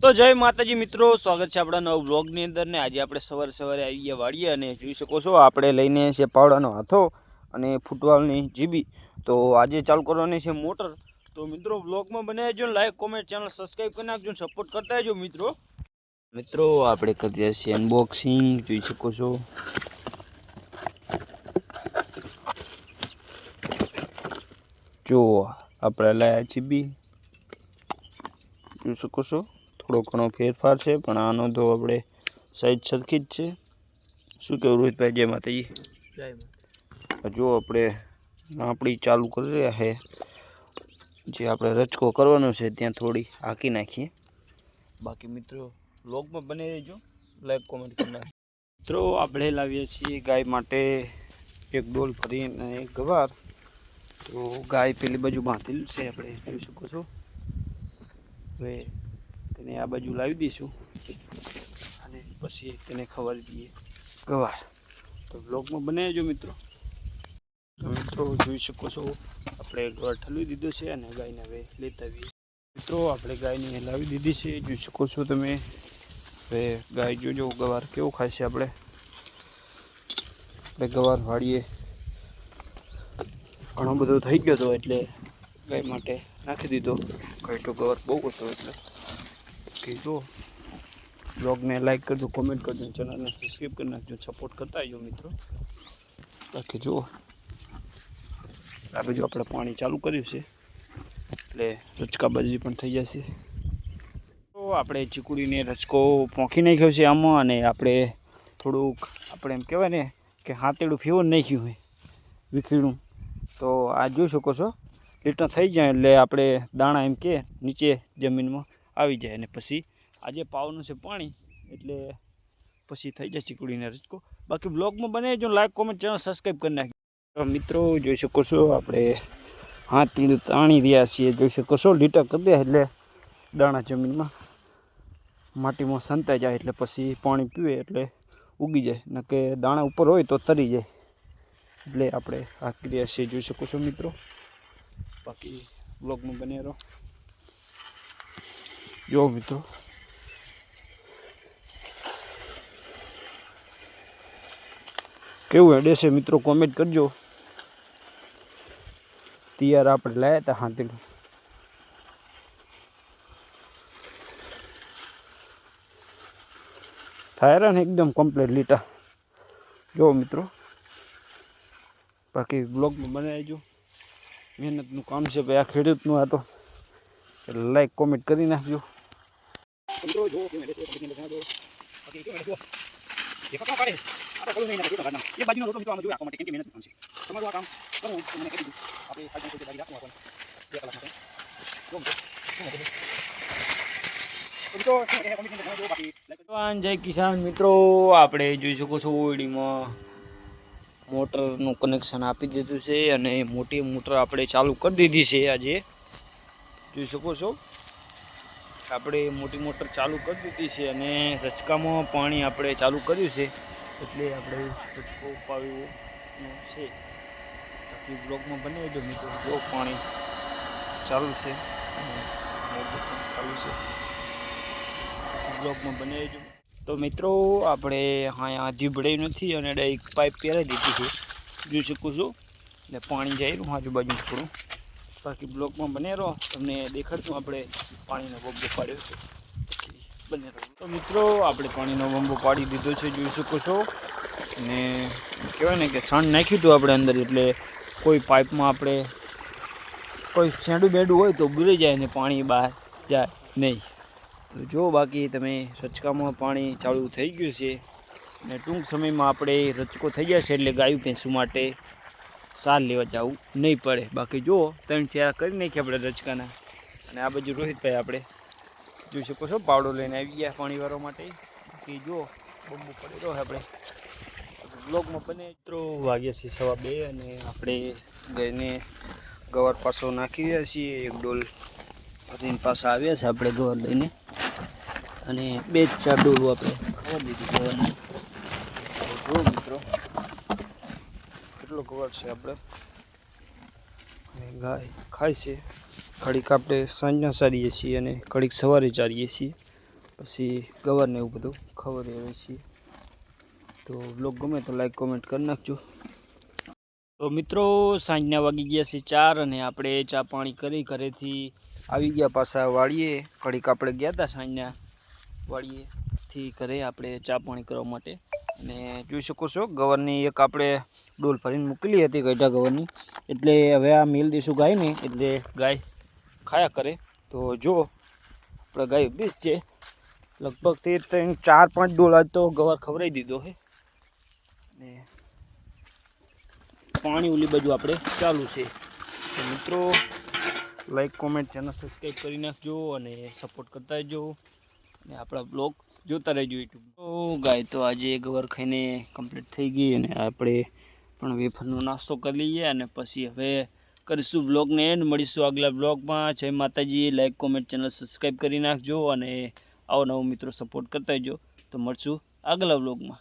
તો જય માતાજી મિત્રો, સ્વાગત છે આપણા નવ બ્લોગની અંદર ને આજે આપણે સવારે સવારે આવી ગયા વાળીએ અને જોઈ શકો છો, આપણે લઈને છે પાવડાનો હાથો અને ફૂટવાલની જીબી તો આજે ચાલુ કરવાની છે મોટર. તો મિત્રો બ્લોગમાં બનાવી જો લાઈક કોમેન્ટ ચેનલ સબસ્ક્રાઈબ કરી નાખજો સપોર્ટ કરતા રહેજો મિત્રો. મિત્રો, આપણે કરીએ છીએ અનબોક્સિંગ જોઈ શકો છો. જો, આપણે લાયા જીબી જોઈ શકો છો. થોડો ઘણો ફેરફાર છે પણ આનો તો આપણે સાઈઝ સરખી જ છે. શું કહેવું રોહિતભાઈ જય માતાજી. જો આપણે આપણી ચાલુ કરી રહ્યા છે. જે આપણે રચકો કરવાનો છે ત્યાં થોડી હાંકી નાખીએ. બાકી મિત્રો વ્લોગમાં બને રહેજો. લાઈક કોમેન્ટ કરી મિત્રો આપણે લાવીએ છીએ ગાય માટે એક ડોલ ભરીને એક ગવાર. તો ગાય પેલી બાજુ બાંધેલું છે આપણે જોઈ શકો છો. હવે તેને આ બાજુ લાવી દઈશું. અને પછી તેને ખવડાવી દઈએ. ગવાર. તો બ્લોગમાં બનાવજો મિત્રો. તો મિત્રો જોઈ શકો છો, આપણે ગવાર ઠલવી દીધો છે અને ગાયને હવે લેતા આવીએ. મિત્રો, આપણે ગાયને લાવી દીધી છે. જોઈ શકો છો તમે. હવે ગાય જોજો, ગવાર કેવો ખાય છે આપણે. આપણે ગવાર વાળીએ. ઘણો બધો થઈ ગયો હતો એટલે ગાય માટે નાખી દીધો. તો ગવાર બહુ હતો એટલે. કે જો બ્લોગને લાઈક કરજો કોમેન્ટ કરજો ચેનલને સબસ્ક્રાઈબ કરી નાખજો સપોર્ટ કરતા આવજો મિત્રો. બાકી જુઓ. આ બાજુ આપણે પાણી ચાલુ કર્યું છે, એટલે રચકા બાજરી પણ થઈ જશે. તો આપણે ચીકુડીને રચકો પોંખી નાખ્યો છે આમાં, અને આપણે થોડુંક, આપણે એમ કહેવાય ને કે હાથેડું ફીવર નાખ્યું હોય વિખીણું. તો આ જોઈ શકો છો લીટર થઈ જાય એટલે આપણે દાણા એમ કે નીચે જમીનમાં આવી જાય અને પછી આજે પાવાનું છે પાણી, એટલે પછી થઈ જાય ચીકડીને રચકો. બાકી બ્લોગમાં બને જો લાઈક કોમેન્ટ ચેનલ સબસ્ક્રાઈબ કરી નાખી મિત્રો, જોઈ શકો છો, આપણે હાથ તીડ તાણી રહ્યા છીએ. જોઈ શકો છો લીટા કરી દે એટલે દાણા જમીનમાં માટીમાં સંતાઈ જાય એટલે પછી પાણી પીવે એટલે ઉગી જાય. ન કે દાણા ઉપર હોય તો તરી જાય. એટલે આપણે આ રહ્યા છે જોઈ શકો છો મિત્રો. બાકી બ્લોગમાં બને રહો. જો મિત્રો કેવું હેડે છે મિત્રો કોમેન્ટ કરજો તૈયાર આપણે લાયા હતા હાથેલું થાય ને એકદમ કમ્પ્લીટ લીટા જો મિત્રો બાકી બ્લોગમાં બનાવીજો મહેનતનું કામ છે ભાઈ આ ખેડૂતનું આ તો એટલે લાઈક કોમેન્ટ કરી નાખજો મિત્રો જો કેવું હેડે છે પગની અંદર જો બાકી કેવું હેડે જો એ પકવા પડે આ તો કલું નહીં નાખે કાઢના એ બાજુનો રોટો મિત્રો આમાં જોયા આપવા કેમ કે મહેનત કામ છે તમારું આ કામ કરવું હોય તો કહી દીધું આપણે આજના સુધી બાજી રાખવું આપણે બે કલાક માટે જો. જય કિસાન મિત્રો આપણે જોઈ શકો છો ઓડીમાં મોટરનું કનેક્શન આપી દીધું છે અને મોટી મોટર આપણે ચાલુ કરી દીધી છે આજે જોઈ શકો છો આપણે મોટી મોટર ચાલુ કરી દીધી છે અને રચકામાં પાણી આપણે ચાલુ કર્યું છે. એટલે આપણે રચકો ઉપાવ્યો છે. બાકી બ્લોકમાં બને જો મિત્રો. જો પાણી ચાલુ છે. ચાલુ છે. બ્લોકમાં બનાવી જો તો મિત્રો, આપણે આધી ભળાઈ નથી અને ડાયરેક્ટ પાઇપ પહેરાવી દીધી છે. જોઈ શકું છું? એટલે પાણી જાય આજુબાજુ થોડું. બાકી બ્લોકમાં બને રહો. તમને દેખાડશું આપણે પાણીનો બોમ્બો પાડ્યો છે. બને રહો. તો મિત્રો, આપણે પાણીનો બોમ્બો પાડી દીધો છે, જોઈ શકો છો. અને કહેવાય ને કે સણ નાખ્યું હતું આપણે અંદર, એટલે કોઈ પાઇપમાં આપણે કોઈ શેડું બેડું હોય તો બુરી જાય ને પાણી બહાર જાય નહીં. તો જો બાકી તમે રચકામાં પાણી ચાલુ થઈ ગયું છે. અને ટૂંક સમયમાં આપણે રચકો થઈ જશે એટલે ગાયું ભેંસું માટે સાર લેવા જવું નહીં પડે. બાકી જુઓ, ત્રણ ચાર કરી નાખીએ આપણે રચકાના અને આ બાજુ રોહિતભાઈ આપણે જોઈ શકો છો, પાવડો લઈને આવી ગયા પાણી વાળવા માટે. બાકી જુઓ, બમ્બુ પડે રહો આપણે. બ્લોગમાં બને મિત્રો, વાગ્યા છે સવા બે અને આપણે ગઈને ગવાર પાછો નાખી રહ્યા છીએ. એક ડોલ ભરીને પાછા આવ્યા છે આપણે ગવાર લઈને. અને બે ચાર ડોલું આપણે ખબર દીધી ગવારની જો મિત્રો કેટલો છે આપણે? અને ગાય ખાય છે. ઘડીક આપણે સાંજના ચારીએ છીએ અને ઘડીક સવારે ચારીએ છીએ. પછી ગવારને એવું બધું ખબર આવે છીએ તો બ્લોગ ગમે તો લાઈક કોમેન્ટ કરી નાખજો. તો મિત્રો, સાંજના વાગી ગયા છે ચાર અને આપણે ચા પાણી કરી ઘરેથી આવી ગયા પાછા વાળીએ ઘડીક આપણે ગયા હતા સાંજના વાળીએથી ઘરે આપણે ચા પાણી કરવા માટે. અને જોઈ શકો છો ગવરની એક આપણે ડોલ ભરીને મૂકેલી હતી ગઈઢા ગવરની એટલે હવે આ મેલ દઈશું ગાયને, એટલે ગાય ખાયા કરે. તો જો, આપણે ગાય બીસ છે. લગભગ તે ત્રણ ચાર પાંચ ડોલ આજ તો ગવાર ખવડાવી દીધો છે ને પાણી ઓલી બાજુ આપણે ચાલુ છે. મિત્રો લાઈક કોમેન્ટ ચેનલ સબસ્ક્રાઈબ કરી નાખજો અને સપોર્ટ કરતા રહેજો. અને આપણા બ્લોગ જોતા રહેજો યુટ્યુબ તો ગાય, તો આજે ગવર ખાઈને કમ્પ્લીટ થઈ ગઈ અને આપણે પણ વેફરનો નાસ્તો કરી લઈએ અને પછી હવે કરીશું બ્લોગને એન્ડ મળીશું આગલા બ્લોગમાં જય માતાજી. લાઈક કોમેન્ટ ચેનલ સબસ્ક્રાઈબ કરી નાખજો અને આવો નવો મિત્રો સપોર્ટ કરતા જો તો મળશું આગલા બ્લોગમાં